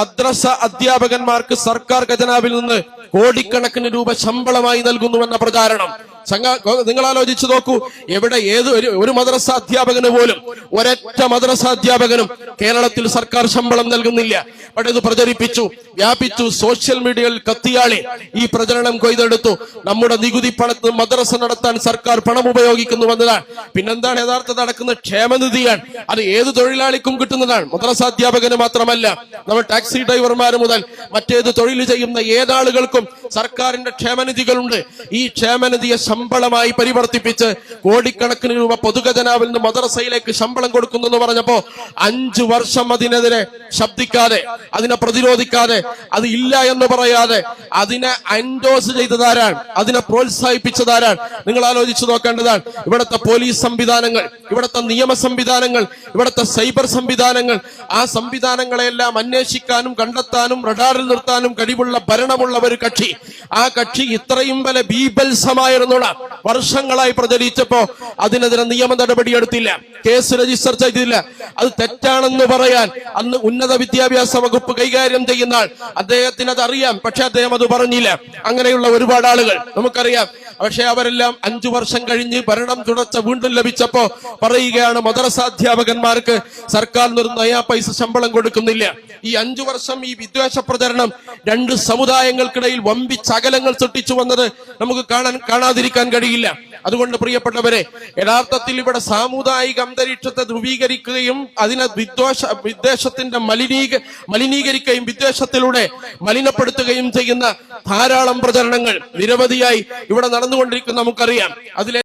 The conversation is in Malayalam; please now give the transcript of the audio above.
മദ്രസ അധ്യാപകന്മാർക്ക് സർക്കാർ ഖജനാവിൽ നിന്ന് കോടിക്കണക്കിന് രൂപ ശമ്പളമായി നൽകുന്നുവെന്ന പ്രചാരണം. നിങ്ങൾ ആലോചിച്ചു നോക്കൂ. എവിടെ ഏത് ഒരു മദ്രസ അധ്യാപകന് പോലും ഒരൊറ്റ മദ്രസ അധ്യാപകനും കേരളത്തിൽ സർക്കാർ ശമ്പളം നൽകുന്നില്ല. പക്ഷേ ഇത് പ്രചരിപ്പിച്ചു. വ്യാപിച്ചു. സോഷ്യൽ മീഡിയയിൽ കത്തിയാളി ഈ പ്രചരണം കൊയ്തെടുത്തു. നമ്മുടെ നികുതി പണത്ത് മദ്രസ നടത്താൻ സർക്കാർ പണം ഉപയോഗിക്കുന്നു എന്നതാണ്. പിന്നെന്താണ് യഥാർത്ഥ നടക്കുന്ന ക്ഷേമനിധിയാണ്. അത് ഏത് തൊഴിലാളിക്കും കിട്ടുന്നതാണ്. മദ്രസ അധ്യാപകന് മാത്രമല്ല നമ്മൾ ടാക്സി ഡ്രൈവർമാർ മുതൽ മറ്റേത് തൊഴിൽ ചെയ്യുന്ന ഏതാളുകൾക്കും സർക്കാരിന്റെ ക്ഷേമനിധികളുണ്ട്. ഈ ക്ഷേമനിധിയെ ശമ്പളമായി പരിവർത്തിപ്പിച്ച് കോടിക്കണക്കിന് രൂപ പൊതുഖജനാവിൽ നിന്ന് മദ്രസയിലേക്ക് ശമ്പളം കൊടുക്കുന്നു എന്ന് പറഞ്ഞപ്പോ അഞ്ചു വർഷം അതിനെതിരെ ശബ്ദിക്കാതെ അതിനെ പ്രതിരോധിക്കാതെ അത് ഇല്ല എന്ന് പറയാതെ അതിനെ അൻഡോസ് ചെയ്തതാരാണ്? അതിനെ പ്രോത്സാഹിപ്പിച്ചതാരാണ്? നിങ്ങൾ ആലോചിച്ചു നോക്കേണ്ടതാണ്. ഇവിടുത്തെ പോലീസ് സംവിധാനങ്ങൾ ഇവിടുത്തെ നിയമ സംവിധാനങ്ങൾ ഇവിടുത്തെ സൈബർ സംവിധാനങ്ങൾ ആ സംവിധാനങ്ങളെല്ലാം അന്വേഷിക്കാനും കണ്ടെത്താനും റഡാറിൽ നിർത്താനും കഴിവുള്ള ഭരണമുള്ള ഒരു കക്ഷി. ആ കക്ഷി ഇത്രയും വല ബീബൽസമായിരുന്നുള്ള വർഷങ്ങളായി പ്രചരിച്ചപ്പോ അതിനെതിരെ നിയമ നടപടിയെടുത്തില്ല കേസ് രജിസ്റ്റർ ചെയ്തില്ല. അത് തെറ്റാണെന്ന് പറയാൻ അന്ന് ഉന്നത വിദ്യാഭ്യാസ വകുപ്പ് കൈകാര്യം ചെയ്യുന്ന ആൾ. അദ്ദേഹത്തിന് അത് അറിയാം പക്ഷെ അദ്ദേഹം അത് പറഞ്ഞില്ല. അങ്ങനെയുള്ള ഒരുപാട് ആളുകൾ. നമുക്കറിയാം പക്ഷെ അവരെല്ലാം അഞ്ചു വർഷം കഴിഞ്ഞ് ഭരണം തുടച്ച വീണ്ടും ലഭിച്ചപ്പോ പറയുകയാണ് മദ്രസാധ്യാപകന്മാർക്ക് സർക്കാർ നിന്ന് നയാ പൈസ ശമ്പളം കൊടുക്കുന്നില്ല. ഈ അഞ്ചു വർഷം ഈ വിദ്വേഷ പ്രചരണം രണ്ട് സമുദായങ്ങൾക്കിടയിൽ വമ്പിച്ച അകലങ്ങൾ സൃഷ്ടിച്ചു വന്നത് നമുക്ക് കാണാൻ കാണാതിരിക്കാൻ കഴിയില്ല. അതുകൊണ്ട് പ്രിയപ്പെട്ടവരെ യഥാർത്ഥത്തിൽ ഇവിടെ സാമുദായിക അന്തരീക്ഷത്തെ ധ്രുവീകരിക്കുകയും അതിനെ വിദ്വേഷ വിദ്വേഷത്തിന്റെ മലിനീക മലിനീകരിക്കുകയും വിദ്വേഷത്തിലൂടെ മലിനപ്പെടുത്തുകയും ചെയ്യുന്ന ധാരാളം പ്രചരണങ്ങൾ നിരവധിയായി ഇവിടെ നടന്നുകൊണ്ടിരിക്കുന്ന നമുക്കറിയാം. അതിലെ